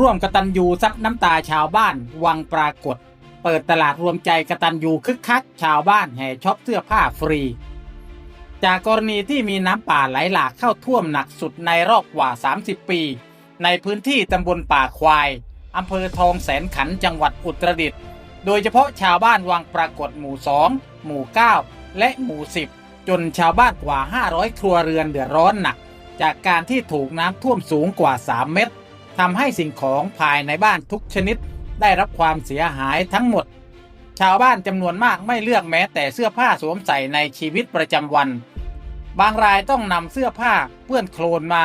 ร่วมกตัญญูซับน้ำตาชาวบ้านวังปรากฏ เปิดตลาดรวมใจกตัญญูคึกคัก ชาวบ้านแห่ช็อปเสื้อผ้าฟรี จากกรณีที่มีน้ำป่าไหลหลากเข้าท่วมหนักสุดในรอบกว่า 30 ปี ในพื้นที่ตำบลป่าควายอำเภอทองแสนขันจังหวัดอุตรดิตถ์โดยเฉพาะชาวบ้านวังปรากฏหมู่ 2 หมู่ 9 และหมู่ 10 จนชาวบ้านกว่า 500 ครัวเรือนเดือดร้อนหนัก จากการที่ถูกน้ำท่วมสูงกว่า 3 เมตร ทำให้สิ่งของภายในบ้านทุกชนิดได้รับความเสียหายทั้งหมด ชาวบ้านจำนวนมากไม่เลือกแม้แต่เสื้อผ้าสวมใส่ในชีวิตประจำวัน บางรายต้องนำเสื้อผ้าเปื้อนโคลนมา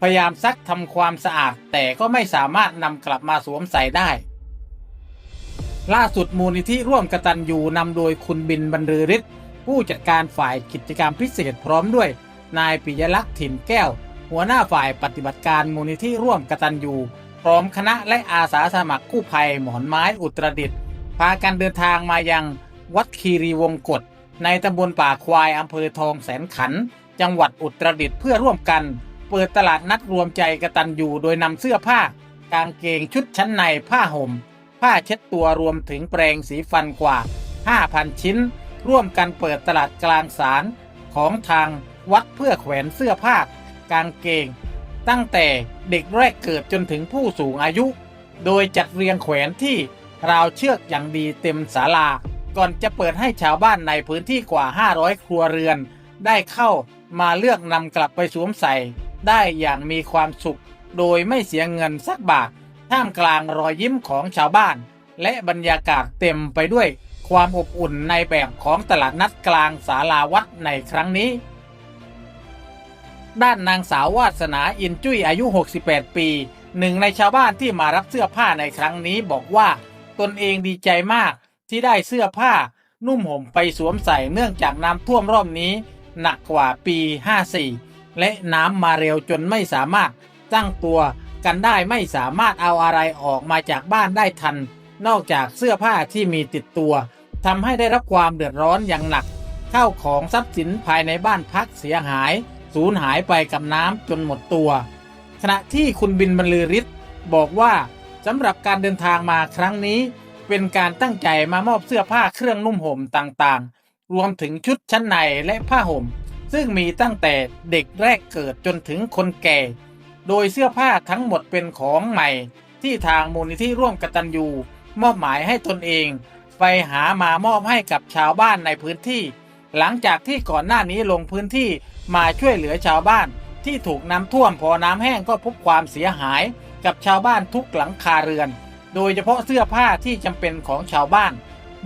พยายามซักทำความสะอาด แต่ก็ไม่สามารถนำกลับมาสวมใส่ได้ ล่าสุดมูลนิธิร่วมกตัญญูนำโดยคุณบินบรรลือฤทธิ์ผู้จัดการฝ่ายกิจกรรมพิเศษพร้อมด้วย นายปิยลักษณ์ถิ่นแก้ว หัวหน้าฝ่ายปฏิบัติการมูลนิธิร่วมกตัญญูพร้อมคณะและอาสาสมัครกู้ภัยหมอนไม้อุตรดิตถ์พากันเดินทางมายังวัดคีรีวงกฏในตำบลป่าควายอำเภอทองแสนขัน จังหวัดอุตรดิตถ์เพื่อร่วมกัน เปิดตลาดนัดรวมใจกตัญญูโดยนำเสื้อผ้ากางเกงชุดชั้นในผ้าห่ม ผ้าเช็ดตัวรวมถึงแปรงสีฟันกว่า 5,000 ชิ้น ร่วมกันเปิดตลาดกลางสารของทางวัดเพื่อแขวนเสื้อผ้า กางเกง ตั้งแต่เด็กแรกเกิดจนถึงผู้สูงอายุ โดยจัดเรียงแขวนที่ราวเชือกอย่างดีเต็มศาลา ก่อนจะเปิดให้ชาวบ้านในพื้นที่กว่า 500 ครัวเรือน ได้เข้ามาเลือกนำกลับไปสวมใส่ ได้อย่างมีความสุข โดยไม่เสียเงินสักบาท ท่ามกลางรอยยิ้มของชาวบ้าน และบรรยากาศเต็มไปด้วยความอบอุ่นในแบบของตลาดนัดกลางศาลาวัดในครั้งนี้ ด้านนางสาววาสนาอินจุ้ยอายุ 68 ปี หนึ่งในชาวบ้านที่มารับเสื้อผ้าในครั้งนี้บอกว่า ตนเองดีใจมากที่ได้เสื้อผ้า นุ่มห่มไปสวมใส่เนื่องจากน้ำท่วมรอบนี้ หนักกว่าปี 54 และน้ำมาเร็วจนไม่สามารถตั้งตัวกันได้ไม่สามารถเอาอะไรออกมาจากบ้านได้ทัน นอกจากเสื้อผ้าที่มีติดตัวทำให้ได้รับความเดือดร้อนอย่างหนัก เข้าของทรัพย์สินภายในบ้านพักเสียหาย สูญหายไปกับน้ำจนหมดตัว ขณะที่คุณบินบรรลือฤทธิ์บอกว่าสำหรับการเดินทางมาครั้งนี้ เป็นการตั้งใจมามอบเสื้อผ้าเครื่องนุ่มห่มต่างๆ รวมถึงชุดชั้นในและผ้าห่ม ซึ่งมีตั้งแต่เด็กแรกเกิดจนถึงคนแก่ โดยเสื้อผ้าทั้งหมดเป็นของใหม่ ที่ทางมูลนิธิร่วมกตัญญูมอบหมายให้ตนเอง ไปหามามอบให้กับชาวบ้านในพื้นที่ หลังจากที่ก่อนหน้านี้ลงพื้นที่มาช่วยเหลือชาวบ้าน ที่ถูกน้ำท่วมพอน้ำแห้งก็พบความเสียหายกับชาวบ้านทุกหลังคาเรือน โดยเฉพาะเสื้อผ้าที่จำเป็นของชาวบ้าน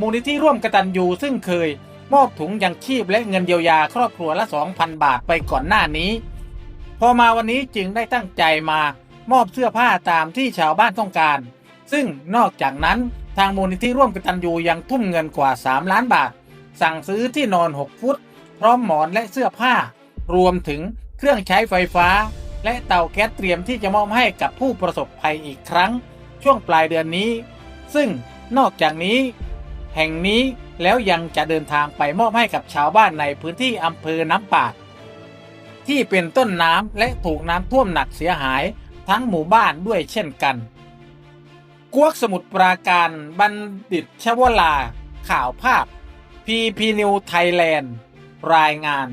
มูลนิธิร่วมกตัญญูซึ่งเคย มอบถุงยังชีพและเงินเยียวยาครอบครัวละ 2,000 บาทไปก่อนหน้านี้ พอมาวันนี้จึงได้ตั้งใจมามอบเสื้อผ้าตามที่ชาวบ้านต้องการ ซึ่งนอกจากนั้นทางมูลนิธิร่วมกตัญญูยังทุ่มเงินกว่า 3 ล้านบาท สั่งซื้อที่นอน 6 ฟุต พร้อมหมอนและเสื้อผ้า รวมถึงเครื่องใช้ไฟฟ้า และเตาแก๊สเตรียมที่จะมอบให้กับผู้ประสบภัยอีกครั้ง ช่วงปลายเดือนนี้ ซึ่งนอกจากนี้ แห่งนี้แล้วยังจะเดินทางไปมอบให้กับชาวบ้านในพื้นที่อำเภอน้ำปาด ที่เป็นต้นน้ำและถูกน้ำท่วมหนักเสียหายทั้งหมู่บ้านด้วยเช่นกันกวกสมุทรปราการบัณฑิตชวลาข่าวภาพ พีพีนิวไทยแลนด์รายงาน